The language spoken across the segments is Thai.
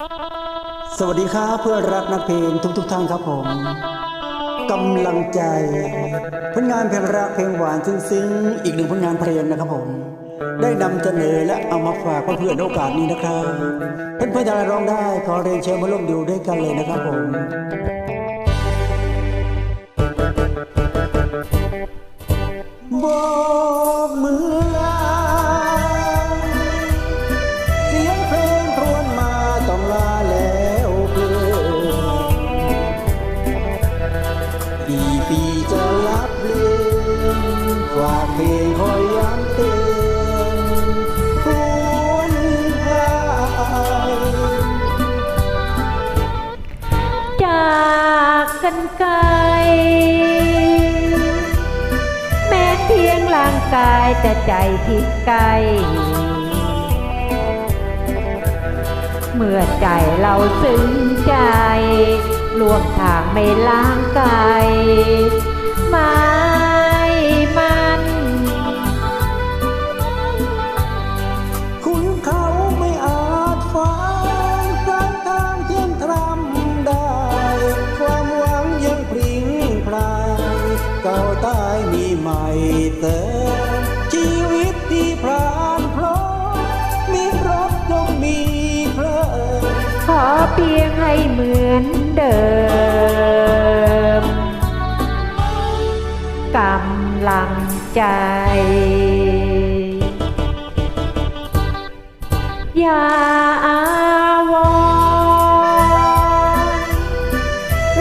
สวัสดีครับเพื่อนรักนักเพลงทุกทุกๆท่านครับผมกำลังใจผลงานเพลงรักเพลงหวานซึ้งๆอีกหนึ่งผลงานเพลงนะครับผม ได้นำเสนอและเอามาฝากเพื่อนๆในโอกาสนี้นะครับเพื่อนเพื่อนๆจะร้องได้ขอเรียนเชิญมาร่วมดูด้วยกันเลยนะครับผมบ กี่ปีจะรับเลืมฝากเพลงคอยย้ำเตือนควรพายจากกันไกล แม้เพียงร่างกายแต่ใจที่ไกลเมื่อใจเราซึ้งใจรวมทาง ไม่ล้างไกลไม่มัน คุณเขาไม่อาจฟังสายทางเที่ยงทรำได้ ความหวังยังพริ้งพรายเก่าตายมีใหม่เติม ขอเพียงให้เหมือนเดิมกำลังใจอย่าอาวรณ์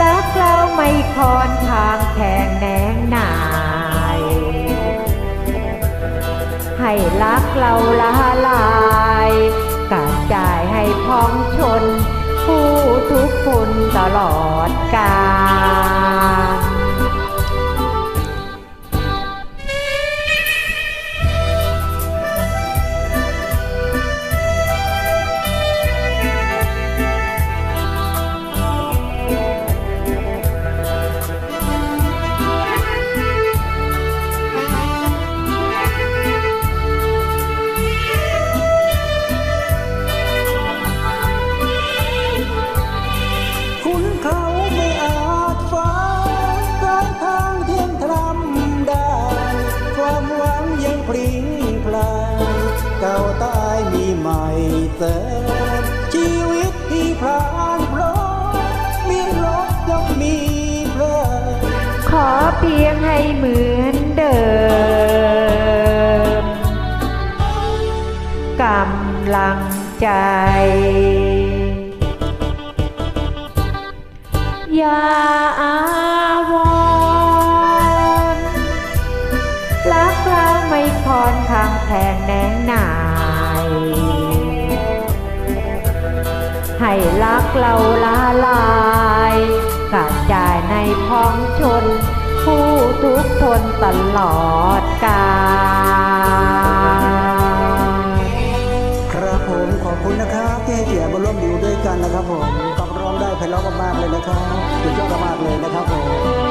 รักเราไม่คอนทางแทงแหนงนาย ให้รักเราละลาย ลอดกา เติมชีวิตที่พรานพร้อมมีรถยังมีเพลิงขอเพียงให้เหมือนเดิมกำลังใจ อย่าอาวรรักเราไม่คอนทางแทงแนงนาย ให้รักเราละลายกระจายในพ้องชน ผู้ทุกทนตลอดกาลครับผมขอบคุณนะครับที่ให้เกียรติมาร่วมดูด้วยกันนะครับผมกับร้องได้ไพเราะมากๆเลยนะครับสุดยอดมากเลยนะครับผม